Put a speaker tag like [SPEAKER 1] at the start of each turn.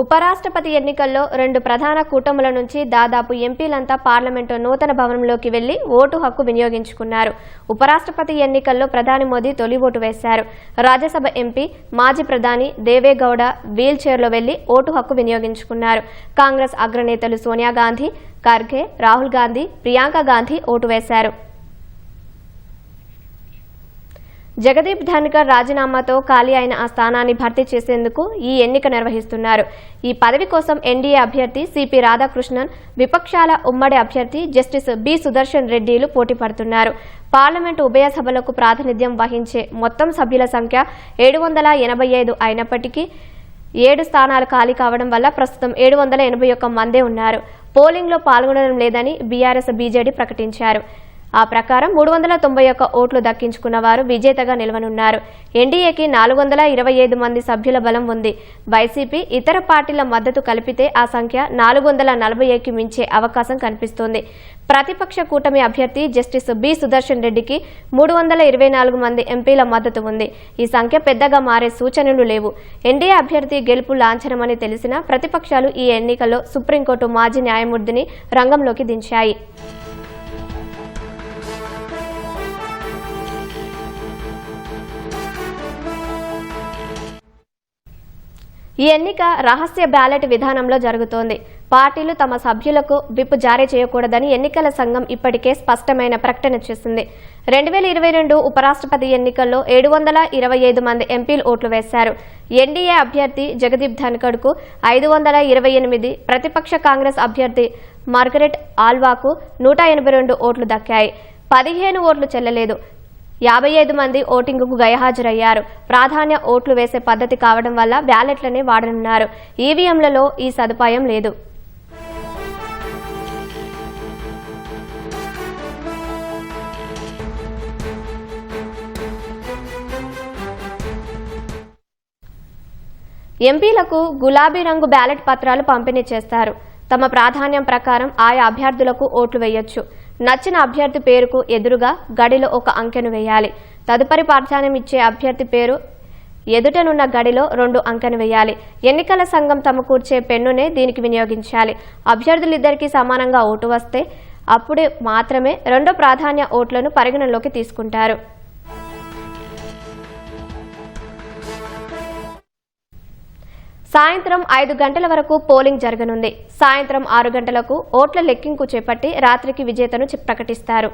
[SPEAKER 1] ఉపరాష్ట్రపతి ఎన్నికల్లో రెండు ప్రధాన కూటముల నుంచి దాదాపు ఎంపీలంతా పార్లమెంటు నూతన భవనంలోకి వెళ్ళి ఓటు హక్కు వినియోగించుకున్నారు. ఉపరాష్ట్రపతి ఎన్నికల్లో ప్రధాని మోదీ తొలి ఓటు వేశారు. రాజ్యసభ ఎంపీ మాజీ ప్రధాని దేవేగౌడ వీల్ చైర్లో వెళ్ళి ఓటు హక్కు వినియోగించుకున్నారు. కాంగ్రెస్ అగ్రనేతలు సోనియా గాంధీ ఖర్గే రాహుల్ గాంధీ ప్రియాంక గాంధీ ఓటు వేశారు. జగదీప్ ధన్కర్ రాజీనామాతో ఖాళీ అయిన ఆ స్థానాన్ని భర్తీ చేసేందుకు ఈ ఎన్నిక నిర్వహిస్తున్నారు. ఈ పదవి కోసం ఎన్డీఏ అభ్యర్థి సిపి రాధాకృష్ణన్ విపక్షాల ఉమ్మడి అభ్యర్థి జస్టిస్ బి సుదర్శన్ రెడ్డిలు పోటీ పడుతున్నారు. పార్లమెంటు ఉభయ సభలకు ప్రాతినిధ్యం వహించే మొత్తం సభ్యుల సంఖ్య ఏడు వందల ఎనభై ఐదు అయినప్పటికీ ఏడు స్థానాలు ఖాళీ కావడం వల్ల ప్రస్తుతం ఏడు వందల ఎనభై ఒక్క మందే ఉన్నారు. పోలింగ్లో పాల్గొనడం లేదని బీఆర్ఎస్ బీజేడీ ప్రకటించారు. ఆ ప్రకారం మూడు వందల తొంభై ఒక్క ఓట్లు దక్కించుకున్న వారు విజేతగా నిలవనున్నారు. ఎన్డీఏకి నాలుగు వందల ఇరవై ఐదు మంది సభ్యుల బలం ఉంది. వైసీపీ ఇతర పార్టీల మద్దతు కలిపితే ఆ సంఖ్య నాలుగు వందల నలభై ఏకి మించే అవకాశం కనిపిస్తోంది. ప్రతిపక్ష కూటమి అభ్యర్థి జస్టిస్ బి సుదర్శన్ రెడ్డికి మూడు వందల ఇరవై నాలుగు మంది ఎంపీల మద్దతు ఉంది. ఈ సంఖ్య పెద్దగా మారే సూచనలు లేవు. ఎన్డీఏ అభ్యర్థి గెలుపు లాంఛనమని తెలిసినా ప్రతిపక్షాలు ఈ ఎన్నికల్లో సుప్రీంకోర్టు మాజీ న్యాయమూర్తిని రంగంలోకి దించాయి. ఈ ఎన్నిక రహస్య బ్యాలెట్ విధానంలో జరుగుతోంది. పార్టీలు తమ సభ్యులకు విప్ జారీ చేయకూడదని ఎన్నికల సంఘం ఇప్పటికే స్పష్టమైన ప్రకటన చేసింది. రెండు వేల ఇరవై రెండు ఉపరాష్ట్రపతి ఎన్నికల్లో ఏడు వందల ఇరవై ఐదు మంది ఎంపీలు ఓట్లు వేశారు. ఎన్డీఏ అభ్యర్థి జగదీప్ ధన్కడ్కు ఐదు వందల ఇరవై ఎనిమిది ప్రతిపక్ష కాంగ్రెస్ అభ్యర్థి మార్గరెట్ ఆల్వాకు నూట ఎనభై రెండు ఓట్లు దక్కాయి. పదిహేను ఓట్లు చెల్లలేదు. యాభై ఐదు మంది ఓటింగుకు గైహాజరయ్యారు. ప్రాధాన్య ఓట్లు వేసే పద్ధతి కావడం వల్ల బ్యాలెట్లనే వాడనున్నారు. ఈవీఎంలలో ఈ సదుపాయం లేదు. ఎంపీలకు గులాబీ రంగు బ్యాలెట్ పత్రాలు పంపిణీ చేస్తారు. తమ ప్రాధాన్యం ప్రకారం ఆయా అభ్యర్థులకు ఓట్లు వేయొచ్చు. నచ్చిన అభ్యర్థి పేరుకు ఎదురుగా గడిలో ఒక అంకెను వేయాలి. తదుపరి ప్రాధాన్యం ఇచ్చే అభ్యర్థి పేరు ఎదుటనున్న గడిలో రెండు అంకెను వేయాలి. ఎన్నికల సంఘం తమకూర్చే పెన్నునే దీనికి వినియోగించాలి. అభ్యర్థులిద్దరికీ సమానంగా ఓటు వస్తే అప్పుడే మాత్రమే రెండో ప్రాధాన్య ఓట్లను పరిగణనలోకి తీసుకుంటారు. సాయంత్రం ఐదు గంటల వరకు పోలింగ్ జరగనుంది. సాయంత్రం ఆరు గంటలకు ఓట్ల లెక్కింపు చేపట్టి రాత్రికి విజేతను ప్రకటిస్తారు.